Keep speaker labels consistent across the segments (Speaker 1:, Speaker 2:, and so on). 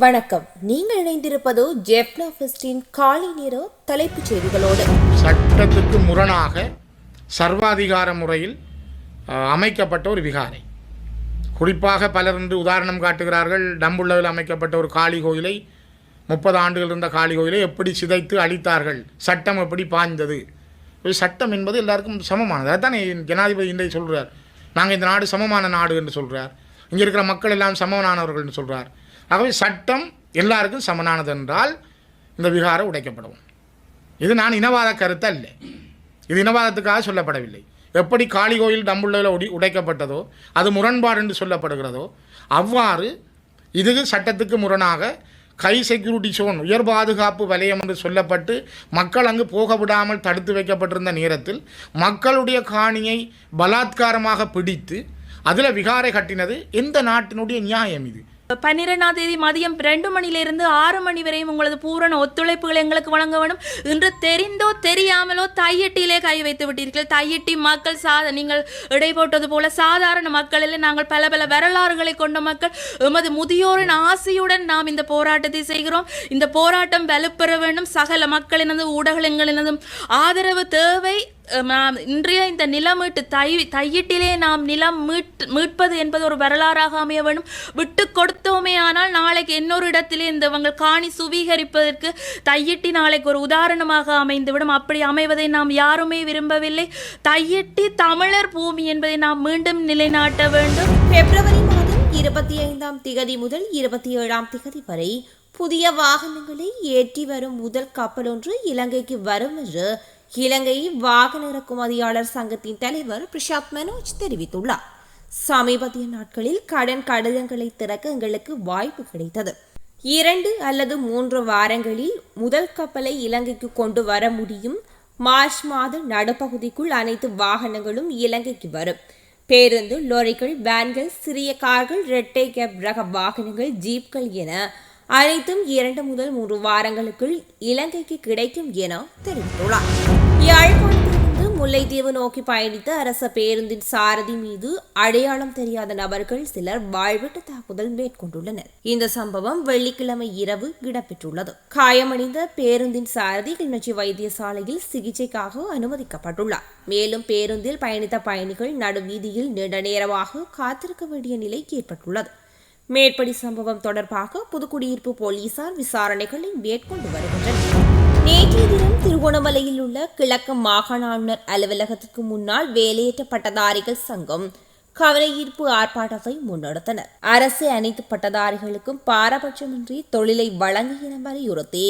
Speaker 1: வணக்கம். நீங்கள் இணைந்திருப்பது ஜெப்னா ஃபெஸ்டின் காலை நேர தலைப்புச் செய்திகளோடு.
Speaker 2: சட்டத்துக்கு முரணாக சர்வாதிகார முறையில் அமைக்கப்பட்ட ஒரு விகாரை. குறிப்பாக பலர் என்று உதாரணம் காட்டுகிறார்கள் டம்புள்ளவில் அமைக்கப்பட்ட ஒரு காளி கோயிலை முப்பது ஆண்டுகள் இருந்த காளி கோயிலை எப்படி சிதைத்து அழித்தார்கள் சட்டம் எப்படி பாய்ந்தது? ஒரு சட்டம் என்பது எல்லாருக்கும் சமமானது. அதுதான் ஜனாதிபதி இன்றைக்கு சொல்கிறார் நாங்கள் இந்த நாடு சமமான நாடு என்று சொல்கிறார் இங்கே இருக்கிற மக்கள் எல்லாம் சமமானவர்கள் என்று சொல்கிறார் ஆகவே சட்டம் எல்லாருக்கும் சமனானது என்றால் இந்த விகாரம் உடைக்கப்படும். இது நான் இனவாத கருத்து அல்ல. இது இனவாதத்துக்காக சொல்லப்படவில்லை. எப்படி காளி கோயில் டம்புள்ளில் உடி உடைக்கப்பட்டதோ அது முரண்பாடு என்று சொல்லப்படுகிறதோ அவ்வாறு இது சட்டத்துக்கு முரணாக கை செக்யூரிட்டி சோன் உயர் பாதுகாப்பு வலயம் என்று சொல்லப்பட்டு மக்கள் அங்கு போக விடாமல் தடுத்து வைக்கப்பட்டிருந்த நேரத்தில் மக்களுடைய காணியை பலாத்காரமாக பிடித்து அதில் விகாரை கட்டினது எந்த நாட்டினுடைய நியாயம் இது?
Speaker 3: பன்னிரெண்டாம் தேதி மதியம் ரெண்டு மணிலிருந்து ஆறு மணி வரையும் உங்களது பூரண ஒத்துழைப்புகள் எங்களுக்கு வழங்க வேண்டும். இன்று தெரிந்தோ தெரியாமலோ தையட்டியிலே கை வைத்து விட்டீர்கள். தையட்டி மக்கள் சாத நீங்கள் இடை போட்டது போல சாதாரண மக்களில் நாங்கள் பல பல வரலாறுகளை கொண்ட மக்கள். எமது முதியோரின் ஆசையுடன் நாம் இந்த போராட்டத்தை செய்கிறோம். இந்த போராட்டம் வலுப்பெற வேண்டும். சகல மக்களினதும் ஊடகங்களினதும் ஆதரவு தேவை. நாம் இன்றைய இந்த நிலம் மீட்டு தை தையிட்டிலே நாம் நிலம் மீட் மீட்பது என்பது ஒரு வரலாறாக அமைய வேண்டும். விட்டு கொடுத்தோமே ஆனால் நாளைக்கு இன்னொரு இடத்திலே இந்தவங்க காணி சுவீகரிப்பதற்கு தையிட்டி நாளைக்கு ஒரு உதாரணமாக அமைந்துவிடும். அப்படி அமைவதை நாம் யாருமே விரும்பவில்லை. தையிட்டி தமிழர் பூமி என்பதை நாம் மீண்டும் நிலைநாட்ட வேண்டும்.
Speaker 1: பிப்ரவரி மாதம் இருபத்தி ஐந்தாம் திகதி முதல் இருபத்தி ஏழாம் திகதி வரை புதிய வாகனங்களை ஏற்றி வரும் முதல் கப்பல் ஒன்று இலங்கைக்கு வரும் என்று இலங்கை வாகன இறக்குமதியாளர் சங்கத்தின் தலைவர் பிரசாத் மனோஜ் தெரிவித்துள்ளார். சமீபத்திய நாட்களில் கடன் கடிதங்களை திறக்க எங்களுக்கு வாய்ப்பு கிடைத்தது. இரண்டு அல்லது மூன்று வாரங்களில் முதல் கப்பலை இலங்கைக்கு கொண்டு வர முடியும். மார்ச் மாத நடுப்பகுதிக்குள் அனைத்து வாகனங்களும் இலங்கைக்கு வரும். பேருந்து லோரிகள் வேன்கள் சிறிய கார்கள் இரட்டை கேப் ரக வாகனங்கள் ஜீப்கள் என அனைத்தும் இரண்டு முதல் மூன்று வாரங்களுக்குள் இலங்கைக்கு கிடைக்கும் என தெரிவித்துள்ளார். யாழ்ப்பாணத்திலிருந்து முல்லைத்தீவு நோக்கி பயணித்த அரச பேருந்தின் சாரதி மீது அடையாளம் தெரியாத நபர்கள் சிலர் வாழ்வெட்டு தாக்குதல் மேற்கொண்டுள்ளனர். இந்த சம்பவம் வெள்ளிக்கிழமை இரவு இடம்பெற்றுள்ளது. காயமடைந்த பேருந்தின் சாரதி கிளிநொச்சி வைத்தியசாலையில் சிகிச்சைக்காக அனுமதிக்கப்பட்டுள்ளார். மேலும் பேருந்தில் பயணித்த பயணிகள் நடுவீதியில் நீண்ட நேரமாக காத்திருக்க வேண்டிய நிலை ஏற்பட்டுள்ளது. மேற்படி சம்பவம் தொடர்பாக புதுக்குடியிருப்பு போலீசார் விசாரணைகளை மேற்கொண்டு வருகின்றனர். நேற்றைய தினம் திருகோணமலையில் உள்ள கிழக்கு மாகாண ஆளுநர் அலுவலகத்திற்கு முன்னால் வேலையற்ற பட்டதாரிகள் சங்கம் கவனஈர்ப்பு ஆர்ப்பாட்டத்தை முன்னெடுத்தனர். அரசு அனைத்து பட்டதாரிகளுக்கும் பாரபட்சமின்றி தொழிலை வழங்க என வலியுறுத்தி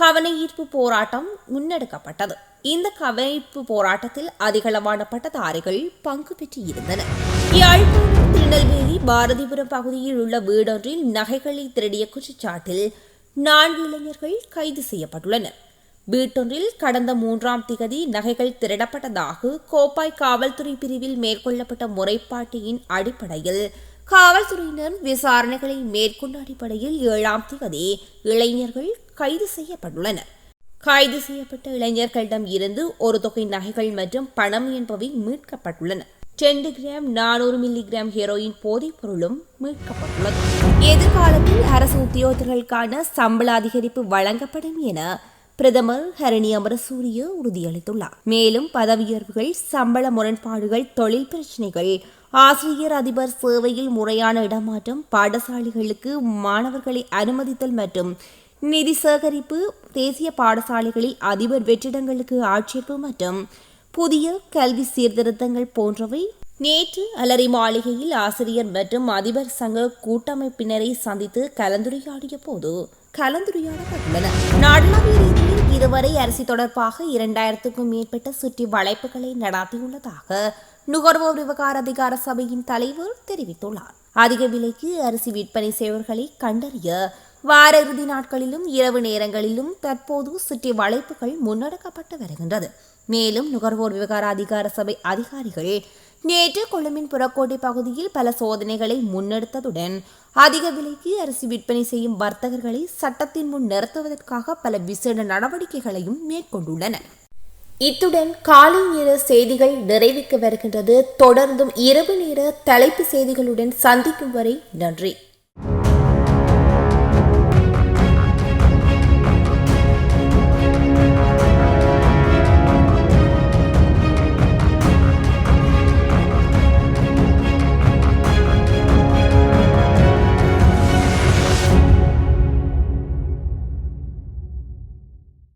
Speaker 1: கவனஈர்ப்பு போராட்டம் முன்னெடுக்கப்பட்டது. இந்த கவனிப்பு போராட்டத்தில் அதிகளவான பட்டதாரிகள் பங்கு பெற்று இருந்தனர் யாழ்ப்பாணம் திருநெல்வேலி பாரதிபுரம் பகுதியில் உள்ள வீடொன்றில் நகைகளை திருடிய குற்றச்சாட்டில் நான்கு இளைஞர்கள் கைது செய்யப்பட்டுள்ளனர். வீட்டொன்றில் கடந்த மூன்றாம் திகதி நகைகள் திருடப்பட்டதாக கோப்பாய் காவல்துறை பிரிவில் மேற்கொள்ளப்பட்ட முறைப்பாட்டின் அடிப்படையில் காவல்துறையினர் விசாரணைகளை மேற்கொண்ட அடிப்படையில் ஏழாம் திகதி இளைஞர்கள் கைது செய்யப்பட்டுள்ளனர். கைது செய்யப்பட்ட இளைஞர்களிடம் இருந்து ஒரு தொகை நகைகள் மற்றும் பணம் என்பவை மீட்கப்பட்டுள்ளன. ரெண்டு கிராம் நானூறு மில்லி கிராம் ஹெரோயின் போதைப் பொருளும் மீட்கப்பட்டுள்ளது. எதிர்காலத்தில் அரசு உத்தியோகத்தர்களுக்கான சம்பள அதிகரிப்பு வழங்கப்படும் என பிரதமர் ஹரணி அமரசூரிய உறுதியளித்துள்ளார். மேலும் பதவியுயர்வுகள் சம்பள முரண்பாடுகள் தொழில் பிரச்சினைகள் ஆசிரியர் அதிபர் சேவையில் முறையான இடமாற்றம் பாடசாலைகளுக்கு மாணவர்களை அனுமதித்தல் மற்றும் நிதி சேகரிப்பு தேசிய பாடசாலைகளில் அதிபர் வெற்றிடங்களுக்கு ஆட்சேர்ப்பு மற்றும் புதிய கல்வி சீர்திருத்தங்கள் போன்றவை நேற்று அலரி மாளிகையில் ஆசிரியர் மற்றும் அதிபர் சங்க கூட்டமைப்பினரை சந்தித்து கலந்துரையாடிய போது கலந்துரையாடப்பட்டுள்ளன. நாடளாவிய ரீதியில் இதுவரை அரிசி தொடர்பாக இரண்டாயிரத்துக்கும் மேற்பட்ட சுற்றி வளைப்புகளை நடாத்தியுள்ளதாக நுகர்வோர் விவகார அதிகார சபையின் தலைவர் தெரிவித்துள்ளார். அதிக விலைக்கு அரிசி விற்பனை செய்வர்களை கண்டறிய வார இறுதி நாட்களிலும் இரவு நேரங்களிலும் தற்போது சுற்றி வளைப்புகள் முன்னெடுக்கப்பட்டு வருகின்றது. மேலும் நுகர்வோர் விவகார அதிகார சபை அதிகாரிகள் நேற்று கொழும்பின் புறக்கோட்டை பகுதியில் பல சோதனைகளை முன்னெடுத்ததுடன் அதிக விலைக்கு அரிசி விற்பனை செய்யும் வர்த்தகர்களை சட்டத்தின் முன் நிறுத்துவதற்காக பல விசேட நடவடிக்கைகளையும் மேற்கொண்டுள்ளனர் இத்துடன் காலை நேர செய்திகள் நிறைவுக்கு வருகின்றது. தொடர்ந்தும் இரவு நேர தலைப்பு செய்திகளுடன் சந்திக்கும் வரை நன்றி.